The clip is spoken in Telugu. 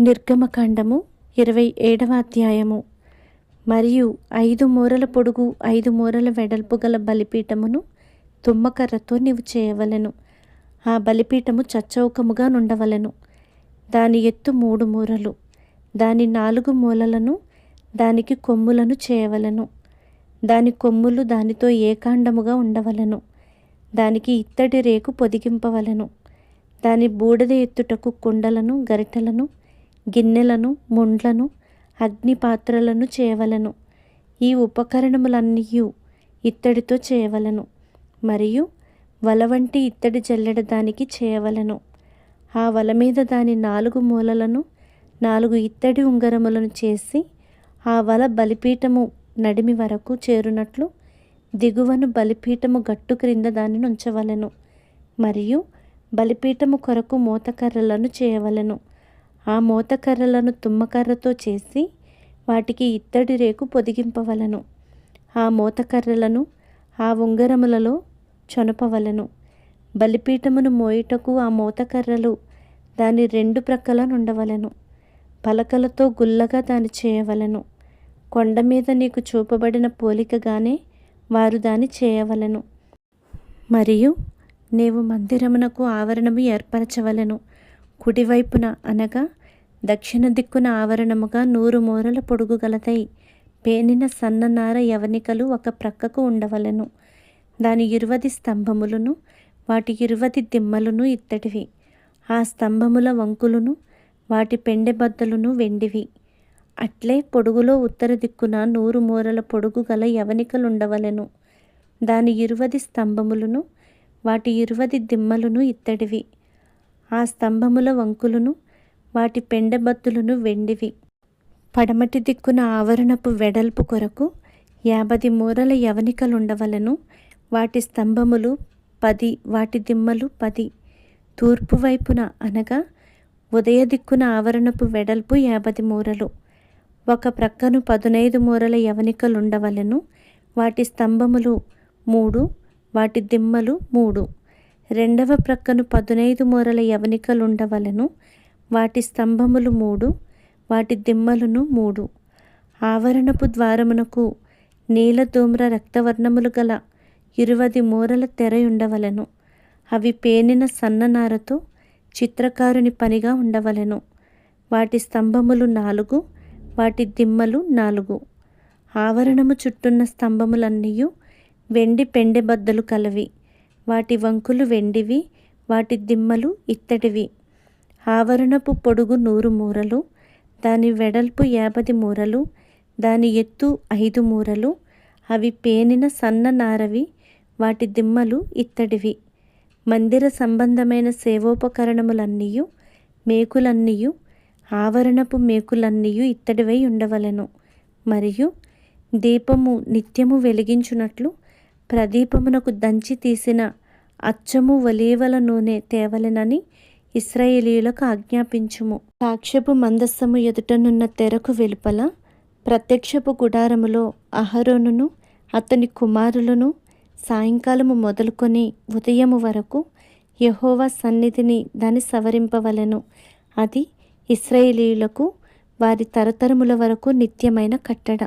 నిర్గమకాండము ఇరవై ఏడవ అధ్యాయము. మరియు ఐదు మూరల పొడుగు ఐదు మూరల వెడల్పు గల బలిపీఠమును తుమ్మకర్రతో నీవు చేయవలెను. ఆ బలిపీఠము చచ్చౌకముగా నుండవలెను. దాని ఎత్తు మూడు మూరలు. దాని నాలుగు మూలలను దానికి కొమ్ములను చేయవలెను. దాని కొమ్ములు దానితో ఏకాండముగా ఉండవలెను. దానికి ఇత్తడి రేకు పొదిగింపవలెను. దాని బూడిద ఎత్తుటకు కుండలను గరిటెలను గిన్నెలను ముండ్లను అగ్ని పాత్రలను చేయవలెను. ఈ ఉపకరణములన్నీ ఇత్తడితో చేయవలెను మరియు వల వంటి ఇత్తడి జల్లెడ దానికి చేయవలెను. ఆ వల మీద దాని నాలుగు మూలలను నాలుగు ఇత్తడి ఉంగరములను చేసి ఆ వల బలిపీఠము నడిమి వరకు చేరునట్లు దిగువను బలిపీఠము గట్టు క్రింద దానిని ఉంచవలెను మరియు బలిపీఠము కొరకు మూతకర్రలను చేయవలెను. ఆ మోతకర్రలను తుమ్మకర్రతో చేసి వాటికి ఇత్తడి రేకు పొదిగింపవలెను. ఆ మోతకర్రలను ఆ ఉంగరములలో చొనపవలెను. బలిపీఠమును మోయుటకు ఆ మోతకర్రలు దాని రెండు ప్రక్కల నుండవలెను. పలకలతో గుల్లగా దాని చేయవలెను. కొండ మీద నీకు చూపబడిన పోలికగానే వారు దాని చేయవలెను. మరియు నీవు మందిరమునకు ఆవరణము ఏర్పరచవలెను. కుడివైపున అనగా దక్షిణ దిక్కున ఆవరణముగా నూరు మూరల పొడుగు గలదై పేనిన సన్ననార యవనికలు ఒక ప్రక్కకు ఉండవలెను. దాని ఇరువది స్తంభములను వాటి ఇరువది దిమ్మలను ఇత్తడివి. ఆ స్తంభముల వంకులను వాటి పెండెబద్దలను వెండివి. అట్లే పొడుగులో ఉత్తర దిక్కున నూరు మూరల పొడుగు గల యవనికలుండవలెను. దాని ఇరువది స్తంభములను వాటి ఇరువది దిమ్మలను ఇత్తడివి. ఆ స్తంభముల వంకులను వాటి పెండబత్తులను వెండివి. పడమటి దిక్కున ఆవరణపు వెడల్పు కొరకు యాభై మూరల యవనికలుండవలను వాటి స్తంభములు పది వాటి దిమ్మలు పది. తూర్పు వైపున అనగా ఉదయ దిక్కున ఆవరణపు వెడల్పు యాభై మూరలు. ఒక ప్రక్కను పదునైదు మూరల యవనికలుండవలను వాటి స్తంభములు మూడు వాటి దిమ్మలు మూడు. రెండవ ప్రక్కను పదునైదు మూరల యవనికలుండవలను. వాటి స్తంభములు మూడు వాటి దిమ్మలను మూడు. ఆవరణపు ద్వారమునకు నీలధూమ్ర రక్తవర్ణములు గల ఇరువది మూరల తెరయుండవలను. అవి పేనిన సన్ననారతో చిత్రకారుని పనిగా ఉండవలెను. వాటి స్తంభములు నాలుగు వాటి దిమ్మలు నాలుగు. ఆవరణము చుట్టున్న స్తంభములన్నీ వెండి పెండెబద్దలు కలవి. వాటి వంకులు వెండివి వాటి దిమ్మలు ఇత్తడివి. ఆవరణపు పొడుగు నూరు మూరలు దాని వెడల్పు యాభై మూరలు దాని ఎత్తు ఐదు మూరలు అవి పేనిన సన్న నారవి వాటి దిమ్మలు ఇత్తడివి. మందిర సంబంధమైన సేవోపకరణములన్నీయు మేకులన్నీయు ఆవరణపు మేకులన్నీయు ఇత్తడివై ఉండవలెను. మరియు దీపము నిత్యము వెలిగించునట్లు ప్రదీపమునకు దంచి తీసిన అచ్చము వలీవల నూనె తేవలెనని ఇస్రాయేలీలకు ఆజ్ఞాపించుము. సాక్ష్యపు మందస్సము ఎదుటనున్న తెరకు వెలుపల ప్రత్యక్షపు గుడారములో అహరోనును అతని కుమారులను సాయంకాలము మొదలుకొని ఉదయము వరకు యహోవా సన్నిధిని దాన్ని సవరింపవలెను. అది ఇస్రాయేలీలకు వారి తరతరముల వరకు నిత్యమైన కట్టడ.